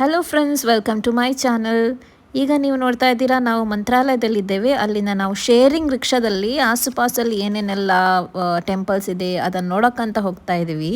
Hello friends welcome to my channel ಈಗ ನೀವು ನೋಡ್ತಾ ಇದ್ದೀರಾ, ನಾವು ಮಂತ್ರಾಲಯದಲ್ಲಿದ್ದೇವೆ. ಅಲ್ಲಿಂದ ನಾವು ಶೇರಿಂಗ್ ರಿಕ್ಷಾದಲ್ಲಿ ಆಸುಪಾಸಲ್ಲಿ ಏನೇನೆಲ್ಲ ಟೆಂಪಲ್ಸ್ ಇದೆ, ಅದನ್ನು ನೋಡೋಕ್ಕಂತ ಹೋಗ್ತಾ ಇದ್ದೀವಿ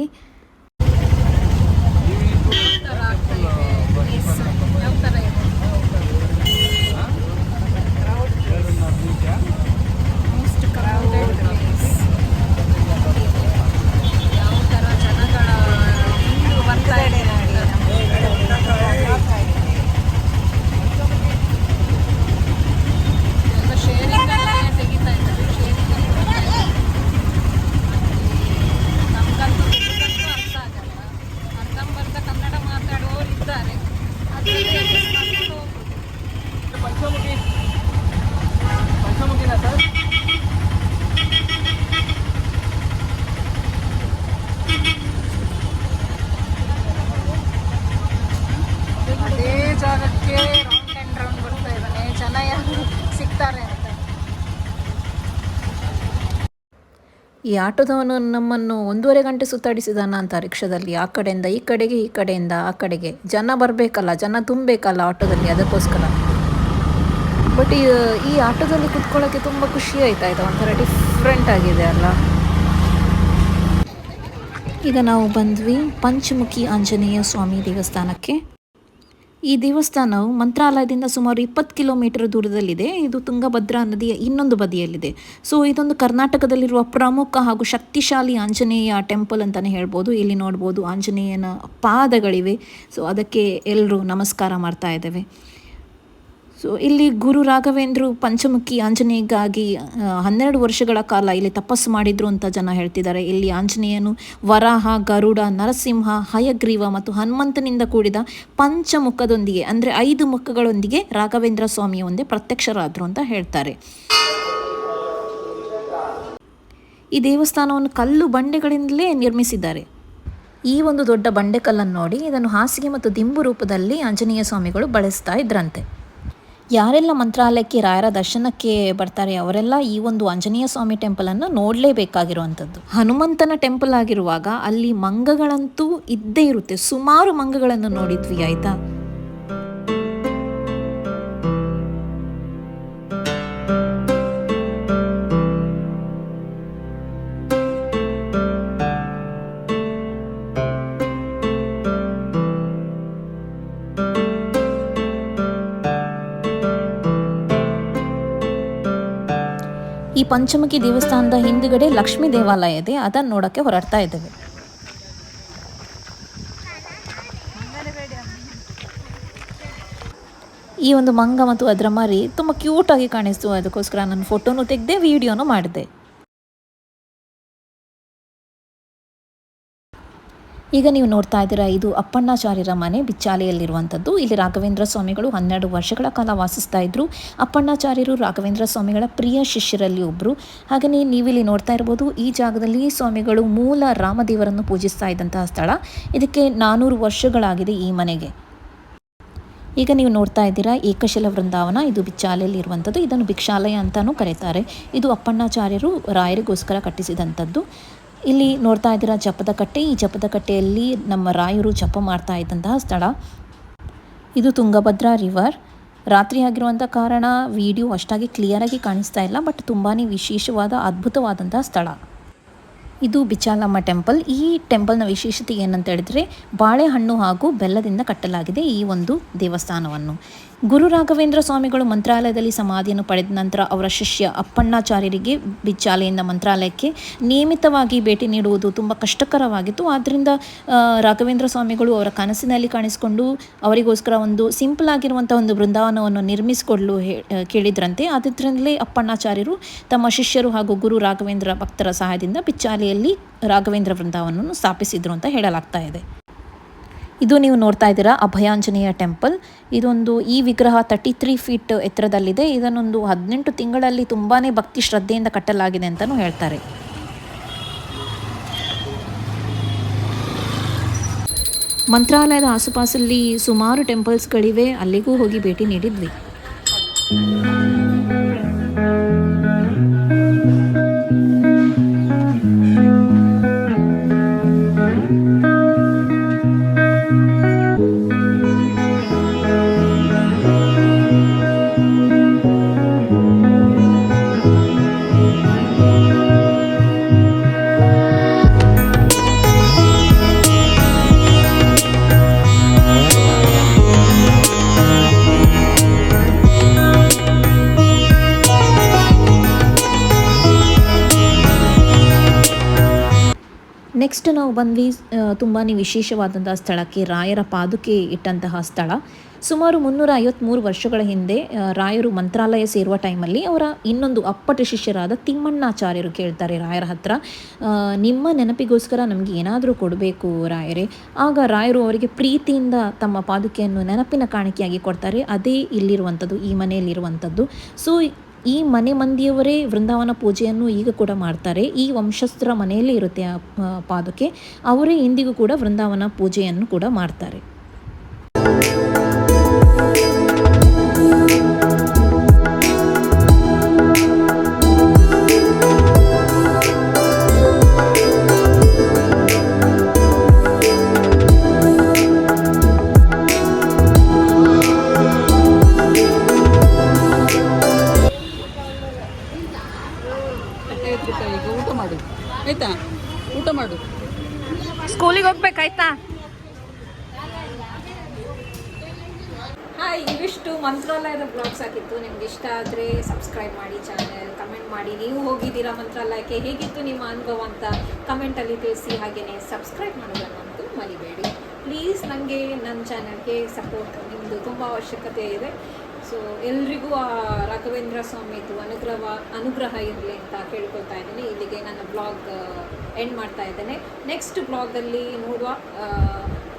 ಈ ಆಟೋದವನು ನಮ್ಮನ್ನು ಒಂದೂವರೆ ಗಂಟೆ ಸುತ್ತಾಡಿಸಿದಾನ ಅಂತ ರಿಕ್ಷಾದಲ್ಲಿ. ಆ ಕಡೆಯಿಂದ, ಈ ಕಡೆಗೆ, ಈ ಕಡೆಯಿಂದ, ಆ ಕಡೆಗೆ. ಜನ ಬರಬೇಕಲ್ಲ, ಜನ ತುಂಬಬೇಕಲ್ಲ ಆಟೋದಲ್ಲಿ ಅದಕ್ಕೋಸ್ಕರ. ಬಟ್ ಈ ಆಟೋದಲ್ಲಿ ಕುತ್ಕೊಳ್ಳೋಕ್ಕೆ ತುಂಬ ಖುಷಿ ಆಯ್ತಾ ಇದು? ಒಂಥರ ಡಿಫ್ರೆಂಟ್ ಆಗಿದೆ ಅಲ್ಲ? ಈಗ ನಾವು ಬಂದ್ವಿ ಪಂಚಮುಖಿ ಆಂಜನೇಯ ಸ್ವಾಮಿ ದೇವಸ್ಥಾನಕ್ಕೆ. ಈ ದೇವಸ್ಥಾನವು ಮಂತ್ರಾಲಯದಿಂದ ಸುಮಾರು ಇಪ್ಪತ್ತು ಕಿಲೋಮೀಟರ್ ದೂರದಲ್ಲಿದೆ. ಇದು ತುಂಗಭದ್ರಾ ನದಿಯ ಇನ್ನೊಂದು ಬದಿಯಲ್ಲಿದೆ. ಸೊ, ಇದೊಂದು ಕರ್ನಾಟಕದಲ್ಲಿರುವ ಪ್ರಮುಖ ಹಾಗೂ ಶಕ್ತಿಶಾಲಿ ಆಂಜನೇಯ ಟೆಂಪಲ್ ಅಂತಲೇ ಹೇಳ್ಬೋದು. ಇಲ್ಲಿ ನೋಡ್ಬೋದು ಆಂಜನೇಯನ ಪಾದಗಳಿವೆ. ಸೊ, ಅದಕ್ಕೆ ಎಲ್ಲರೂ ನಮಸ್ಕಾರ ಮಾಡ್ತಾ ಇದ್ದೇವೆ. ಸೊ ಇಲ್ಲಿ ಗುರು ರಾಘವೇಂದ್ರು ಪಂಚಮುಖಿ ಆಂಜನೇಯಗಾಗಿ ಹನ್ನೆರಡು ವರ್ಷಗಳ ಕಾಲ ಇಲ್ಲಿ ತಪಸ್ಸು ಮಾಡಿದ್ರು ಅಂತ ಜನ ಹೇಳ್ತಿದ್ದಾರೆ. ಇಲ್ಲಿ ಆಂಜನೇಯನು ವರಾಹ, ಗರುಡ, ನರಸಿಂಹ, ಹಯಗ್ರೀವ ಮತ್ತು ಹನುಮಂತನಿಂದ ಕೂಡಿದ ಪಂಚಮುಖದೊಂದಿಗೆ, ಅಂದರೆ ಐದು ಮುಖಗಳೊಂದಿಗೆ ರಾಘವೇಂದ್ರ ಸ್ವಾಮಿಯ ಒಂದೇ ಪ್ರತ್ಯಕ್ಷರಾದರು ಅಂತ ಹೇಳ್ತಾರೆ. ಈ ದೇವಸ್ಥಾನವನ್ನು ಕಲ್ಲು ಬಂಡೆಗಳಿಂದಲೇ ನಿರ್ಮಿಸಿದ್ದಾರೆ. ಈ ಒಂದು ದೊಡ್ಡ ಬಂಡೆಕಲ್ಲನ್ನು ನೋಡಿ, ಇದನ್ನು ಹಾಸಿಗೆ ಮತ್ತು ದಿಂಬು ರೂಪದಲ್ಲಿ ಆಂಜನೇಯ ಸ್ವಾಮಿಗಳು ಬಳಸ್ತಾ ಇದ್ರಂತೆ. ಯಾರೆಲ್ಲ ಮಂತ್ರಾಲಯಕ್ಕೆ, ರಾಯರ ದರ್ಶನಕ್ಕೆ ಬರ್ತಾರೆ, ಅವರೆಲ್ಲ ಈ ಒಂದು ಆಂಜನೇಯ ಸ್ವಾಮಿ ಟೆಂಪಲನ್ನು ನೋಡಲೇಬೇಕಾಗಿರುವಂಥದ್ದು. ಹನುಮಂತನ ಟೆಂಪಲ್ ಆಗಿರುವಾಗ ಅಲ್ಲಿ ಮಂಗಗಳಂತೂ ಇದ್ದೇ ಇರುತ್ತೆ. ಸುಮಾರು ಮಂಗಗಳನ್ನು ನೋಡಿದ್ವಿ, ಆಯ್ತಾ? ಪಂಚಮುಖಿ ದೇವಸ್ಥಾನದ ಹಿಂದುಗಡೆ ಲಕ್ಷ್ಮೀ ದೇವಾಲಯ ಇದೆ, ಅದನ್ನು ನೋಡೋಕ್ಕೆ ಹೊರಡ್ತಾ ಇದ್ದೇವೆ. ಈ ಒಂದು ಮಂಗ ಮತ್ತು ಅದರ ಮರಿ ತುಂಬ ಕ್ಯೂಟಾಗಿ ಕಾಣಿಸ್ತು. ಅದಕ್ಕೋಸ್ಕರ ನಾನು ಫೋಟೋನು ತೆಗೆದೆ ವಿಡಿಯೋನು ಮಾಡಿದೆ ಈಗ ನೀವು ನೋಡ್ತಾ ಇದ್ದೀರಾ, ಇದು ಅಪ್ಪಣ್ಣಾಚಾರ್ಯರ ಮನೆ ಬಿಚ್ಚಾಲೆಯಲ್ಲಿರುವಂಥದ್ದು. ಇಲ್ಲಿ ರಾಘವೇಂದ್ರ ಸ್ವಾಮಿಗಳು ಹನ್ನೆರಡು ವರ್ಷಗಳ ಕಾಲ ವಾಸಿಸ್ತಾ ಇದ್ರು. ಅಪ್ಪಣ್ಣಾಚಾರ್ಯರು ರಾಘವೇಂದ್ರ ಸ್ವಾಮಿಗಳ ಪ್ರಿಯ ಶಿಷ್ಯರಲ್ಲಿ ಒಬ್ಬರು ಹಾಗೆಯೇ ನೀವಿಲ್ಲಿ ನೋಡ್ತಾ ಇರ್ಬೋದು, ಈ ಜಾಗದಲ್ಲಿ ಸ್ವಾಮಿಗಳು ಮೂಲ ರಾಮದೇವರನ್ನು ಪೂಜಿಸ್ತಾ ಇದ್ದಂತಹ ಸ್ಥಳ. ಇದಕ್ಕೆ ನಾನ್ನೂರು ವರ್ಷಗಳಾಗಿದೆ ಈ ಮನೆಗೆ. ಈಗ ನೀವು ನೋಡ್ತಾ ಇದ್ದೀರಾ, ಏಕಶಿಲ ವೃಂದಾವನ, ಇದು ಬಿಚ್ಚಾಲೆಯಲ್ಲಿ ಇರುವಂಥದ್ದು ಇದನ್ನು ಭಿಕ್ಷಾಲಯ ಅಂತಾನೂ ಕರೀತಾರೆ. ಇದು ಅಪ್ಪಣ್ಣಾಚಾರ್ಯರು ರಾಯರಿಗೋಸ್ಕರ ಕಟ್ಟಿಸಿದಂಥದ್ದು. ಇಲ್ಲಿ ನೋಡ್ತಾ ಇದ್ದೀರಾ ಜಪದ ಕಟ್ಟೆ. ಈ ಜಪದ ಕಟ್ಟೆಯಲ್ಲಿ ನಮ್ಮ ರಾಯರು ಜಪ ಮಾಡ್ತಾ ಇದ್ದಂತಹ ಸ್ಥಳ. ಇದು ತುಂಗಭದ್ರಾ ರಿವರ್. ರಾತ್ರಿ ಆಗಿರುವಂಥ ಕಾರಣ, ವಿಡಿಯೋ ಅಷ್ಟಾಗಿ ಕ್ಲಿಯರಾಗಿ ಕಾಣಿಸ್ತಾ ಇಲ್ಲ ಬಟ್ ತುಂಬಾ ವಿಶೇಷವಾದ, ಅದ್ಭುತವಾದಂತಹ ಸ್ಥಳ. ಇದು ಬಿಚಾಲಮ್ಮ ಟೆಂಪಲ್. ಈ ಟೆಂಪಲ್ನ ವಿಶೇಷತೆ ಏನಂತ ಹೇಳಿದ್ರೆ ಬಾಳೆಹಣ್ಣು ಹಾಗೂ ಬೆಲ್ಲದಿಂದ ಕಟ್ಟಲಾಗಿದೆ ಈ ಒಂದು ದೇವಸ್ಥಾನವನ್ನು. ಗುರು ರಾಘವೇಂದ್ರ ಸ್ವಾಮಿಗಳು ಮಂತ್ರಾಲಯದಲ್ಲಿ ಸಮಾಧಿಯನ್ನು ಪಡೆದ ನಂತರ ಅವರ ಶಿಷ್ಯ ಅಪ್ಪಣ್ಣಾಚಾರ್ಯರಿಗೆ ಬಿಚ್ಚಾಲೆಯಿಂದ ಮಂತ್ರಾಲಯಕ್ಕೆ ನಿಯಮಿತವಾಗಿ ಭೇಟಿ ನೀಡುವುದು ತುಂಬ ಕಷ್ಟಕರವಾಗಿತ್ತು. ಆದ್ದರಿಂದ ರಾಘವೇಂದ್ರ ಸ್ವಾಮಿಗಳು ಅವರ ಕನಸಿನಲ್ಲಿ ಕಾಣಿಸಿಕೊಂಡು ಅವರಿಗೋಸ್ಕರ ಒಂದು ಸಿಂಪಲ್ ಆಗಿರುವಂಥ ಒಂದು ಬೃಂದಾವನವನ್ನು ನಿರ್ಮಿಸಿಕೊಳ್ಳಲು ಕೇಳಿದ್ರಂತೆ. ಆದ್ದರಿಂದಲೇ ಅಪ್ಪಣ್ಣಾಚಾರ್ಯರು ತಮ್ಮ ಶಿಷ್ಯರು ಹಾಗೂ ಗುರು ರಾಘವೇಂದ್ರ ಭಕ್ತರ ಸಹಾಯದಿಂದ ಬಿಚ್ಚಾಲೆಯಲ್ಲಿ ರಾಘವೇಂದ್ರ ವೃಂದಾವನವನ್ನು ಸ್ಥಾಪಿಸಿದ್ರು ಅಂತ ಹೇಳಲಾಗ್ತಾ ಇದೆ. ಇದು ನೀವು ನೋಡ್ತಾ ಇದ್ದೀರಾ ಅಭಯಾಂಜನೇಯ ಟೆಂಪಲ್. ಇದೊಂದು ಈ ವಿಗ್ರಹ ತರ್ಟಿ ತ್ರೀ ಫೀಟ್ ಎತ್ತರದಲ್ಲಿದೆ. ಇದನ್ನೊಂದು ಹದಿನೆಂಟು ತಿಂಗಳಲ್ಲಿ ತುಂಬಾ ಭಕ್ತಿ ಶ್ರದ್ಧೆಯಿಂದ ಕಟ್ಟಲಾಗಿದೆ ಅಂತಲೂ ಹೇಳ್ತಾರೆ. ಮಂತ್ರಾಲಯದ ಆಸುಪಾಸಲ್ಲಿ ಸುಮಾರು ಟೆಂಪಲ್ಸ್ಗಳಿವೆ. ಅಲ್ಲಿಗೂ ಹೋಗಿ ಭೇಟಿ ನೀಡಿದ್ವಿ. ನೆಕ್ಸ್ಟ್ ನಾವು ಬಂದ್ವಿ ತುಂಬಾ ವಿಶೇಷವಾದಂಥ ಸ್ಥಳಕ್ಕೆ, ರಾಯರ ಪಾದುಕೆ ಇಟ್ಟಂತಹ ಸ್ಥಳ. ಸುಮಾರು ಮುನ್ನೂರ ಐವತ್ತ್ಮೂರು ವರ್ಷಗಳ ಹಿಂದೆ ರಾಯರು ಮಂತ್ರಾಲಯ ಸೇರುವ ಟೈಮಲ್ಲಿ ಅವರ ಇನ್ನೊಂದು ಅಪ್ಪಟ ಶಿಷ್ಯರಾದ ತಿಮ್ಮಣ್ಣಾಚಾರ್ಯರು ಕೇಳ್ತಾರೆ ರಾಯರ ಹತ್ರ. ನಿಮ್ಮ ನೆನಪಿಗೋಸ್ಕರ ನಮಗೆ ಏನಾದರೂ ಕೊಡಬೇಕು ರಾಯರೇ. ಆಗ ರಾಯರು ಅವರಿಗೆ ಪ್ರೀತಿಯಿಂದ ತಮ್ಮ ಪಾದುಕೆಯನ್ನು ನೆನಪಿನ ಕಾಣಿಕೆಯಾಗಿ ಕೊಡ್ತಾರೆ. ಅದೇ ಇಲ್ಲಿರುವಂಥದ್ದು, ಈ ಮನೆಯಲ್ಲಿರುವಂಥದ್ದು. ಸೊ ಈ ಮನೆ ಮಂದಿಯವರೇ ವೃಂದಾವನ ಪೂಜೆಯನ್ನು ಈಗ ಕೂಡ ಮಾಡ್ತಾರೆ. ಈ ವಂಶಸ್ಥರ ಮನೆಯಲ್ಲಿ ಇರುತ್ತೆ ಆ ಪಾದುಕೆ. ಅವರೇ ಇಂದಿಗೂ ಕೂಡ ವೃಂದಾವನ ಪೂಜೆಯನ್ನು ಕೂಡ ಮಾಡ್ತಾರೆ. ಹಾಯ್ ಇವಿಷ್ಟು ಮಂತ್ರಾಲಯದ ಬ್ಲಾಗ್ಸ್ ಆಗಿತ್ತು. ನಿಮ್ಗೆ ಇಷ್ಟ ಆದರೆ ಸಬ್ಸ್ಕ್ರೈಬ್ ಮಾಡಿ ಚಾನೆಲ್ ಕಮೆಂಟ್ ಮಾಡಿ. ನೀವು ಹೋಗಿದ್ದೀರಾ ಮಂತ್ರಾಲಯಕ್ಕೆ, ಹೇಗಿತ್ತು ನಿಮ್ಮ ಅನುಭವ ಅಂತ ಕಮೆಂಟಲ್ಲಿ ತಿಳಿಸಿ. ಹಾಗೆಯೇ ಸಬ್ಸ್ಕ್ರೈಬ್ ಮಾಡೋದನ್ನಂತೂ ಮರಿಬೇಡಿ. ಪ್ಲೀಸ್ ನನಗೆ ನನ್ನ ಚಾನಲ್ಗೆ ಸಪೋರ್ಟ್ ನಿಮ್ಮದು ತುಂಬ ಅವಶ್ಯಕತೆ ಇದೆ. ಸೊ ಎಲ್ರಿಗೂ ಆ ರಾಘವೇಂದ್ರ ಸ್ವಾಮಿದು ಅನುಗ್ರಹ ಅನುಗ್ರಹ ಇರಲಿ ಅಂತ ಕೇಳ್ಕೊಳ್ತಾ ಇದ್ದೀನಿ. ಇಲ್ಲಿಗೆ ನನ್ನ ಬ್ಲಾಗ್ ಎಂಡ್ ಮಾಡ್ತಾ ಇದ್ದೇನೆ. ನೆಕ್ಸ್ಟ್ ಬ್ಲಾಗಲ್ಲಿ ನೋಡುವ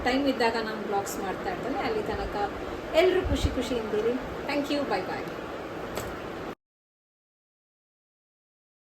ಟೈಮ್ ಇದ್ದಾಗ ನಾನು ಬ್ಲಾಗ್ಸ್ ಮಾಡ್ತಾ ಇರ್ತೇನೆ. ಅಲ್ಲಿ ತನಕ ಎಲ್ಲರೂ ಖುಷಿ ಖುಷಿಯಿಂದಿರಿ. Thank you bye bye